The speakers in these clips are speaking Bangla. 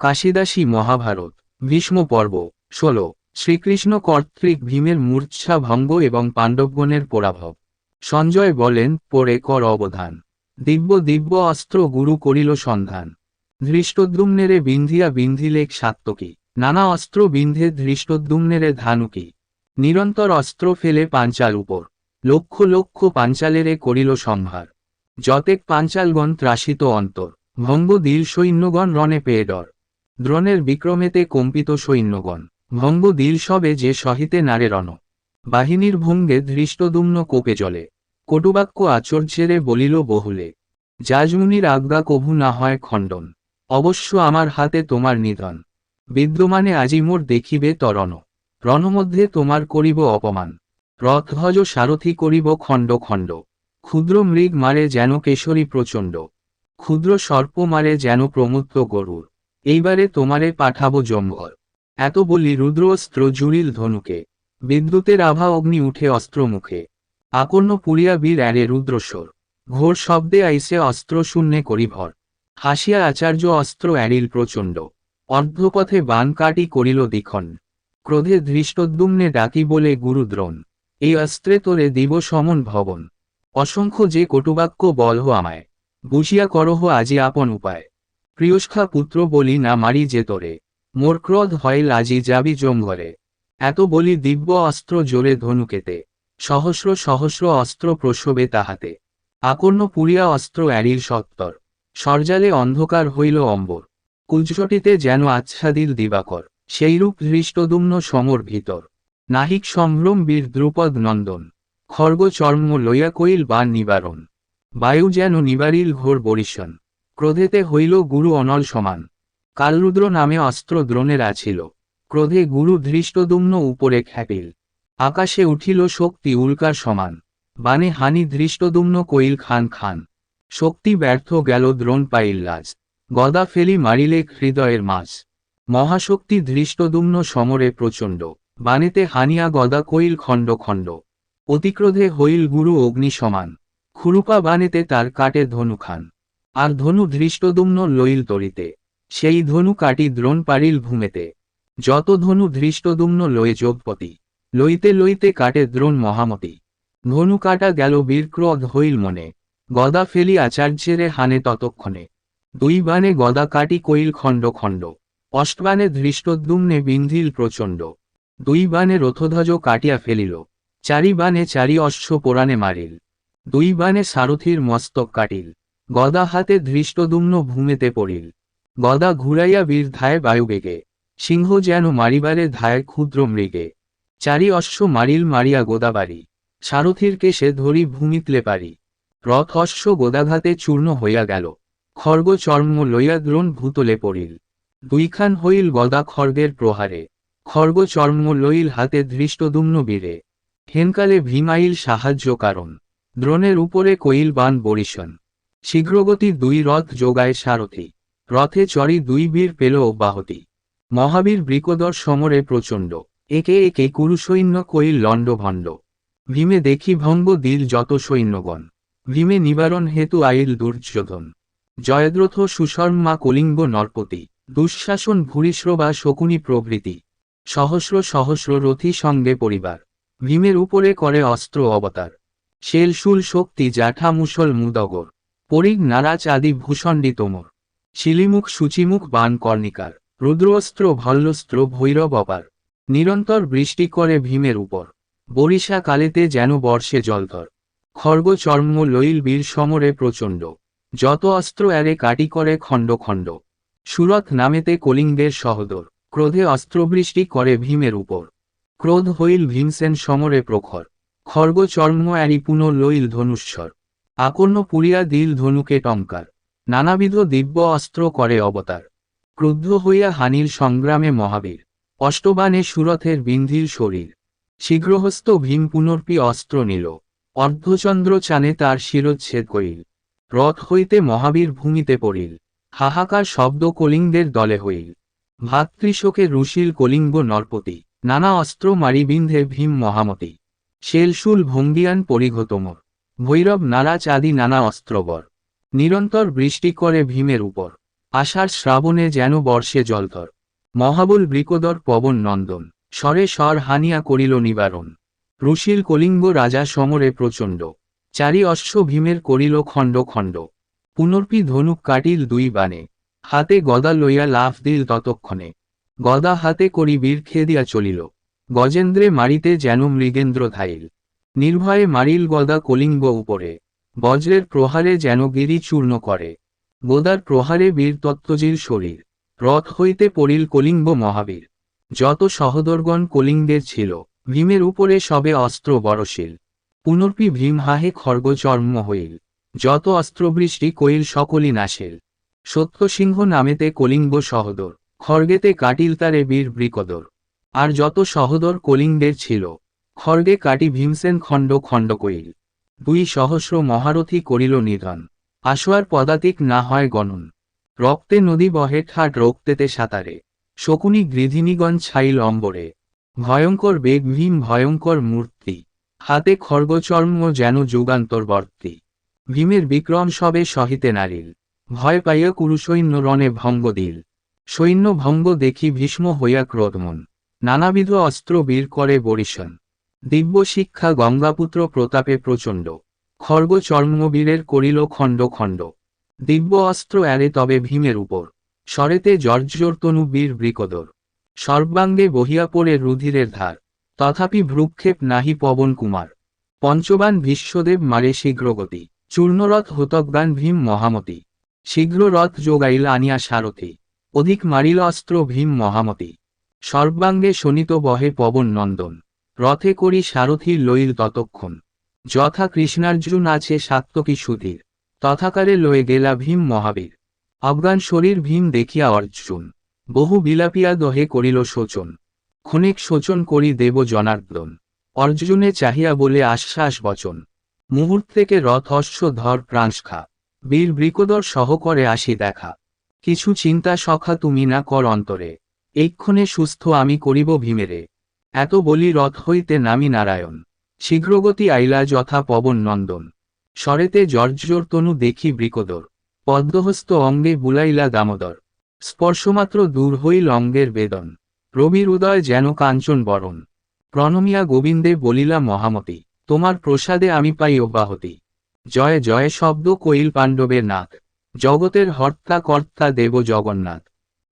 কাশিদাসী মহাভারত, ভীষ্ম পর্ব, ষোলো, শ্রীকৃষ্ণ কর্তৃক ভীমের মূর্চ্ছা ভঙ্গ এবং পাণ্ডবগণের পরাভব। সঞ্জয় বলেন, পরে কর অবধান। দিব্য দিব্য অস্ত্র গুরু করিল সন্ধান। ধৃষ্টদ্যুম্নেরে বিন্ধিয়া বিন্ধিলেক সাত্তকী। নানা অস্ত্র বিন্ধে ধৃষ্টদ্যুম্নেরে ধানুকি। নিরন্তর অস্ত্র ফেলে পাঞ্চাল উপর। লক্ষ লক্ষ পাঞ্চালেরে করিল সম্ভার। যতেক পাঞ্চালগণ ত্রাসিত অন্তর। ভঙ্গ দিল সৈন্যগণ রণে পেয়ে ডর। দ্রোণের বিক্রমেতে কম্পিত সৈন্যগণ। ভঙ্গ দিল সবে যে সহিতে নারে রণ। বাহিনীর ভঙ্গে ধৃষ্টদুম্ন কোপে জলে। কটুবাক্য আচর্যেরে বলিল, বহুলে, যাজমুনির আজ্ঞা কভু না হয় খণ্ডন। অবশ্য আমার হাতে তোমার নিধন। বিদ্যমানে আজি মোর দেখিবে তরণ। রণমধ্যে তোমার করিব অপমান। রথধ্বজ সারথি করিব খণ্ড খণ্ড। ক্ষুদ্র মৃগ মারে যেন কেশরী প্রচণ্ড। ক্ষুদ্র সর্প মারে যেন প্রমুক্ত গরুর। এইবারে তোমারে পাঠাবো জম্ভর এত বলি রুদ্রস্ত্র জুড়িল ধনুকে। বিদ্যুতের আভা অগ্নি উঠে অস্ত্র মুখে আকর্ণ পুরিয়া বীর অ্যারে রুদ্রস্বর। ঘোর শব্দে আইসে অস্ত্র শূন্যে করি ভর হাসিয়া আচার্য অস্ত্র অ্যারিল প্রচণ্ড। অর্ধপথে বান কাটি করিল দ্বিখন ক্রোধে ধৃষ্টদ্যুম্নে ডাকি বলে গুরুদ্রোণ, এই অস্ত্রে তোরে দিব সমন ভবন। অসংখ্য যে কটুবাক্য বলহ আমায়। বুঝিয়া করহ আজি আপন উপায়। প্রিয়ষ্খা পুত্র বলি না মারি যে তোরে। মোর ক্রোধ হয় লাজি যাবি জমঘরে এত বলি দিব্য অস্ত্র জোরে ধনুকেতে। সহস্র সহস্র অস্ত্র প্রসবে তাহাতে। আকর্ণ পুরিয়া অস্ত্র অ্যারির সত্তর। সরজালে অন্ধকার হইল অম্বর। কুলচটিতে যেন আচ্ছাদিল দিবাকর। সেইরূপ ধৃষ্টদুম্ন সমর ভিতর। নাহিক সম্ভ্রম বীর দ্রুপদ নন্দন। খর্গ চর্ম লইয়া কইল বা নিবারণ। বায়ু যেন নিবারিল ঘোর বরিশন। ক্রোধেতে হইল গুরু অনল সমান। কালরুদ্র নামে অস্ত্র দ্রোণের আছিল ক্রোধে গুরু ধৃষ্টদুম্ন উপরে খ্যাপিল। আকাশে উঠিল শক্তি উল্কার সমান। বানে হানি ধৃষ্টদুম্ন কইল খান খান। শক্তি ব্যর্থ গেল দ্রোণ পাইল লাজ। গদা ফেলি মারিলে হৃদয়ের মাঝ মহাশক্তি ধৃষ্টদুম্ন সমরে প্রচণ্ড। বানেতে হানিয়া গদা কইল খণ্ড খণ্ড। অতিক্রোধে হইল গুরু অগ্নি সমান। খুরুপা বানেতে তার কাটে ধনু খান আর ধনু ধৃষ্টদুম্ন লইল তরিতে। সেই ধনু কাটি দ্রোণ পারিল ভূমেতে। যত ধনু ধৃষ্টদুম্ন লয়ে যোগপতি, লইতে লইতে কাটে দ্রোণ মহামতি। ধনু কাটা গেল বীরক্রোধ হইল মনে। গদা ফেলি আচার্যেরে হানে ততক্ষণে। দুই বানে গদা কাটি কইল খণ্ড খণ্ড। অষ্টবানে ধৃষ্টদ্যুম্নে বিন্ধিল প্রচণ্ড। দুই বানে রথধ্বজ কাটিয়া ফেলিল। চারি বানে চারি অশ্ব পোড়ানে মারিল। দুই বানে সারথির মস্তক কাটিল। গদা হাতে ধৃষ্টদুম্ন ভূমেতে পড়িল। গদা ঘুরাইয়া বীর ধায় বায়ুবেগে সিংহ যেন মারিবারে ধায় ক্ষুদ্র মৃগে। চারি অশ্ব মারিল মারিয়া গোদাবাড়ি। সারথির কেশে ধরি ভূমিতলে পারি রথ অশ্ব গোদাঘাতে চূর্ণ হইয়া গেল। খর্গ চর্ম লইয়া দ্রোণ ভূতলে পড়িল। দুইখান হইল গদা খর্গের প্রহারে। খর্গ চর্ম লইল হাতে ধৃষ্টদুম্ন বীরে। হেনকালে ভীমাইল সাহায্য কারণ। দ্রোণের উপরে কইল বান বরিশন। শীঘ্রগতি দুই রথ যোগায় সারথি। রথে চড়ি দুই বীর পেল অব্যাহতি। মহাবীর বৃকদর সমরে প্রচণ্ড। একে একে কুরুসৈন্য কইল লণ্ডভণ্ড। ভীমে দেখি ভঙ্গ দিল যত সৈন্যগণ। ভীমে নিবারণ হেতু আইল দুর্যোধন। জয়দ্রথ সুশর্মা কলিঙ্গ নরপতি। দুঃশাসন ভূরিশ্রবা শকুনি প্রভৃতি। সহস্র সহস্র রথী সঙ্গে পরিবার। ভীমের উপরে করে অস্ত্র অবতার। শেলশুল শক্তি জাঠা মুসল মুদগর। পরিগ নারাজ আদি ভূষণ্ডী তোমর শিলিমুখ সূচিমুখ বান কর্ণিকার। রুদ্রস্ত্র ভল্লস্ত্র ভৈরব অপার। নিরন্তর বৃষ্টি করে ভীমের উপর। বরিশা কালেতে যেন বর্ষে জলধর। খর্গ চর্ম লইল বীর সমরে প্রচণ্ড। যত অস্ত্র এরে কাটি করে খণ্ড খণ্ড। সুরথ নামেতে কলিঙ্গের সহদর। ক্রোধে অস্ত্রবৃষ্টি করে ভীমের উপর। ক্রোধ হইল ভীমসেন সমরে প্রখর। খর্গ চর্ম এরি পুনঃ লইল ধনুস্বর আকর্ণ পুরিয়া দিল ধনুকে টঙ্কার নানাবিধ দিব্য অস্ত্র করে অবতার। ক্রুদ্ধ হইয়া হানির সংগ্রামে মহাবীর। অষ্টবানে সুরথের বিন্ধির শরীর। শীঘ্রহস্ত ভীম পুনর্পি অস্ত্র নিল। অর্ধচন্দ্র চানে তার শিরচ্ছেদ করিল। রথ হইতে মহাবীর ভূমিতে পড়িল। হাহাকার শব্দ কলিঙ্গের দলে হইল। ভাতৃশোকে রুশিল কলিঙ্গ নরপতি। নানা অস্ত্র মারিবিন্ধে ভীম মহামতি। শেলশুল ভঙ্গিয়ান পরিঘতমর। ভৈরব নারাজ আদি নানা অস্ত্রবর। নিরন্তর বৃষ্টি করে ভীমের উপর। আষাঢ় শ্রাবণে যেন বর্ষে জলধর। মহাবল বৃকদর পবন নন্দন। স্বরে স্বর হানিয়া করিল নিবারণ। রুশিল কলিঙ্গ রাজা সমরে প্রচণ্ড। চারি অশ্ব ভীমের করিল খণ্ড খণ্ড। পুনর্পি ধনুক কাটিল দুই বানে হাতে গদা লইয়া লাফ দিল ততক্ষণে। গদা হাতে করি বীর খেদিয়া চলিল। গজেন্দ্রে মারিতে যেন মৃগেন্দ্র ধাইল। নির্ভয়ে মারিল গদা কলিঙ্গ উপরে। বজ্রের প্রহারে যেন গিরি চূর্ণ করে। গোদার প্রহারে বীর তত্ত্বজির শরীর। রথ হইতে পড়িল কলিঙ্গ মহাবীর। যত সহদরগণ কলিঙ্গের ছিল, ভীমের উপরে সবে অস্ত্র বরশীল পুনর্পি ভীম হাহে খর্গ চর্ম হইল। যত অস্ত্রবৃষ্টি কইল সকলই নাশেল। সত্যসিংহ নামেতে কলিঙ্গ সহদর, খর্গেতে কাটিল তারে বীর বৃকদর। আর যত সহদর কলিঙ্গের ছিল খর্গে কাটি ভীমসেন খণ্ড খণ্ড কইল। দুই সহস্র মহারথী করিল নিধন আশোয়ার পদাতিক না হয় গণন। রক্তে নদী বহে ঠাট রক্তেতে সাঁতারে। শকুনি গৃধিনীগণ ছাইল অম্বরে। ভয়ঙ্কর বেগ ভীম ভয়ঙ্কর মূর্তি। হাতে খর্গচর্ম যেন যুগান্তরবর্তী। ভীমের বিক্রম সবে সহিতে নারিল। ভয় পাইয়া কুরুসৈন্য রণে ভঙ্গ দিল। সৈন্য ভঙ্গ দেখি ভীষ্ম হইয়া ক্রোধমন। নানাবিধ অস্ত্র বীর করে বরিশন। দিব্য শিক্ষা গঙ্গাপুত্র প্রতাপে প্রচণ্ড। খর্গ চর্মবীরের করিল খণ্ড খণ্ড। দিব্য অস্ত্র এরে তবে ভীমের উপর। স্বরেতে জর্জর্তনু বীর বৃকদর। সর্বাঙ্গে বহিয়া পড়ে রুধিরের ধার। তথাপি ভ্রুক্ষেপ নাহি পবন কুমার। পঞ্চবান বিশ্বদেব মারে শীঘ্রগতি। চূর্ণরথ হোতকগান ভীম মহামতি। শীঘ্র রথ যোগাইল আনিয়া সারথি। অধিক মারিল অস্ত্র ভীম মহামতি। সর্বাঙ্গে শোনিত বহে পবন নন্দন। রথে করি সারথি লইল ততক্ষণ। যথা কৃষ্ণার্জুন আছে সাত্তকী সুধীর। তথাকারে লয়ে গেলা ভীম মহাবীর। আফগান শরীর ভীম দেখিয়া অর্জুন। বহু বিলাপিয়া দহে করিল শোচন। ক্ষণিক শোচন করি দেব জনার্দন। অর্জুনে চাহিয়া বলে আশ্বাস বচন। মুহূর্তেকে রথ অশ্ব ধর প্রাংশখা বীর বৃকদর সহ করে আসি দেখা। কিছু চিন্তা সখা তুমি না কর অন্তরে। এইক্ষণে সুস্থ আমি করিব ভীমেরে। এত বলি রথ হইতে নামি নারায়ণ। শীঘ্রগতি আইলা যথা পবন নন্দন। স্বরেতে জর্জর তনু দেখি বৃকদর। পদ্মহস্ত অঙ্গে বুলাইলা দামোদর। স্পর্শমাত্র দূর হইল অঙ্গের বেদন। রবির উদয় যেন কাঞ্চন বরণ। প্রণমিয়া গোবিন্দে বলিলা মহামতি, তোমার প্রসাদে আমি পাই অব্যাহতি। জয় জয় শব্দ কইল পাণ্ডবের নাথ। জগতের হর্তা কর্তা দেব জগন্নাথ।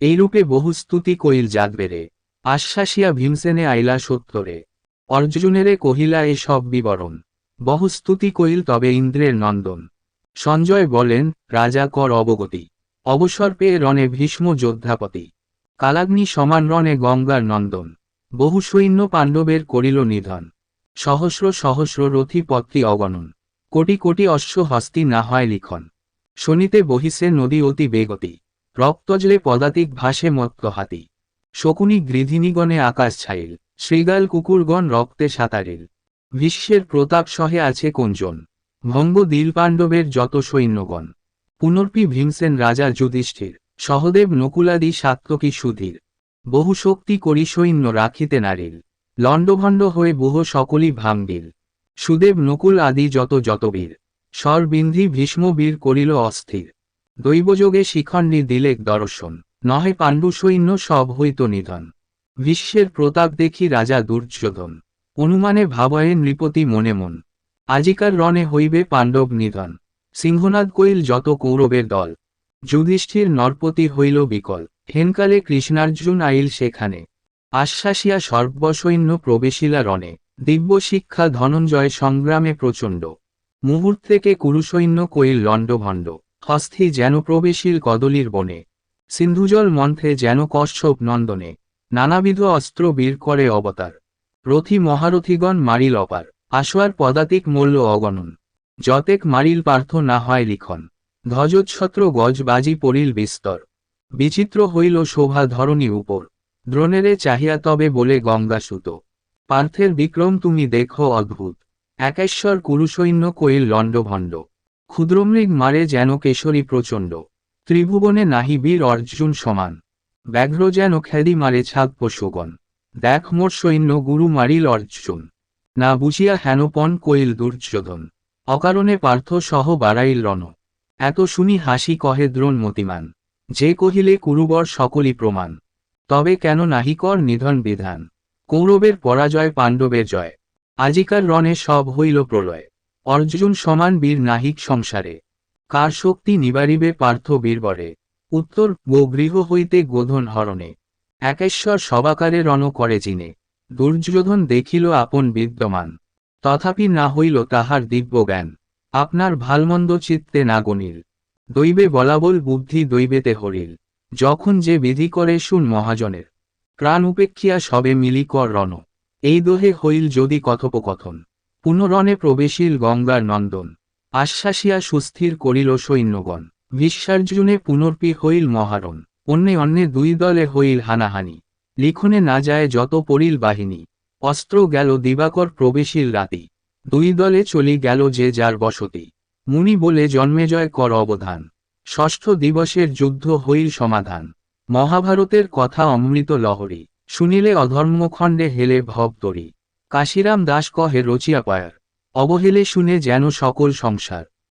এইরূপে বহু স্তুতি কইল জাগবেরে আশ্বাসিয়া ভীমসেনে আইলা সত্তরে অর্জুনেরে কহিলা, এ সব বিবরণ। বহু স্তুতি কইল তবে ইন্দ্রের নন্দন। সঞ্জয় বলেন, রাজা, কর অবগতি। অবসর পেয়ে রণে ভীষ্ম যোদ্ধাপতি। কালাগ্নি সমান রণে গঙ্গার নন্দন। বহু সৈন্য পাণ্ডবের করিল নিধন। সহস্র সহস্র রথি পত্রী অগণন। কোটি কোটি অশ্ব হস্তি না হয় লিখন। শনিতে বহিসে নদী অতি বেগতি। রক্তজলে পদাতিক ভাসে মত্ত হাতি। শকুনি গৃধিনীগণে আকাশ ছাইল শ্রীগাল কুকুরগণ রক্তে সাঁতারিল। বিশ্বের প্রতাপ সহে আছে কোনজন ভঙ্গ দিল পাণ্ডবের যত সৈন্যগণ। পুনর্পি ভীমসেন রাজা যুধিষ্ঠির, সহদেব নকুলাদি সাত্তকী সুধীর। বহু শক্তি করি সৈন্য রাখিতে নারিল, লণ্ডভণ্ড হয়ে বহু সকলই ভাঙ্গিল। সুদেব নকুল আদি যত যত বীর স্বরবিন্ধি ভীষ্মবীর করিল অস্থির। দৈবযোগে শিখণ্ডী দিলেক দর্শন। নহে পাণ্ডু সৈন্য সব হইত নিধন। বিশ্বের প্রতাপ দেখি রাজা দুর্যোধন। অনুমানে ভাবয়ে নৃপতি মনে মন। আজিকার রণে হইবে পাণ্ডব নিধন। সিংহনাদ কইল যত কৌরবের দল। যুধিষ্ঠির নরপতি হইল বিকল। হেনকালে কৃষ্ণার্জুন আইল সেখানে। আশ্বাসিয়া সর্বসৈন্য প্রবেশিলা রণে। দিব্য শিক্ষা ধনঞ্জয় সংগ্রামে প্রচণ্ড। মুহূর্তেকে কুরুসৈন্য কইল লণ্ডভণ্ড। হস্থি যেন প্রবেশিল কদলির বনে। সিন্ধুজল মন্থে যেন কশ্যপ নন্দনে নানাবিধ অস্ত্র বীর করে অবতার। রথি মহারথিগণ মারিল অপার, আশোয়ার পদাতিক মূল্য অগণন। যতেক মারিল পার্থ না হয় লিখন, ধ্বজচ্ছত্র গজবাজি পড়িল বিস্তর। বিচিত্র হইল শোভা ধরণী উপর, দ্রোণেরে চাহিয়া তবে বলে গঙ্গাসুত পার্থের বিক্রম তুমি দেখো অদ্ভুত, একেশ্বর কুরুসৈন্য কইল লণ্ডভণ্ড। ক্ষুদ্রমৃগ মারে যেন কেশরী প্রচণ্ড। ত্রিভুবনে নাহি বীর অর্জুন সমান। ব্যাঘ্র যেন খ্যাদি মারে ছাগ পশুগণ। দেখ মোর সৈন্য গুরু মারিল অর্জুন। না বুঝিয়া হেনপন কইল দুর্যোধন। অকারণে পার্থ সহ বাড়াইল রণ। এত শুনি হাসি কহে দ্রোণ মতিমান। যে কহিলে কুরুবর সকলই প্রমাণ। তবে কেন নাহি কর নিধন বিধান। কৌরবের পরাজয় পাণ্ডবের জয়। আজিকার রণে সব হইল প্রলয়। অর্জুন সমান বীর নাহিক সংসারে। কার শক্তি নিবারিবে পার্থ বীরবরে? উত্তর গৃহ হইতে গোধন হরণে। একেশ্বর সবাকারে রণ করে চিনে দুর্যোধন দেখিল আপন বিদ্যমান। তথাপি না হইল তাহার দিব্য জ্ঞান। আপনার ভালমন্দ চিত্তে না গণিল। দৈবে বলাবল বুদ্ধি দৈবেতে হরিল। যখন যে বিধি করে শুন মহাজনের। প্রাণ উপেক্ষিয়া সবে মিলি কর রণ। এই দোহে হইল যদি কথোপকথন। পুনরণে প্রবেশিল গঙ্গার নন্দন। আশ্বাসিয়া সুস্থির করিল সৈন্যগণ। বিশ্বার্জুনে পুনর্পি হইল মহারণ। অন্যে অন্যে দুই দলে হইল হানাহানি। লিখনে না যায় যত পড়িল বাহিনী। অস্ত্র গেল দিবাকর প্রবেশীর রাতি। দুই দলে চলি গেল যে যার বসতি। মুনি বলে জন্মেজয় কর অবধান। ষষ্ঠ দিবসের যুদ্ধ হইল সমাধান। মহাভারতের কথা অমৃত লহরী। শুনিলে অধর্মখণ্ডে হেলে ভবতরি কাশিরাম দাস কহে, রচিয়া পায়ার। অবহেলে শুনে যেন সকল সংসার।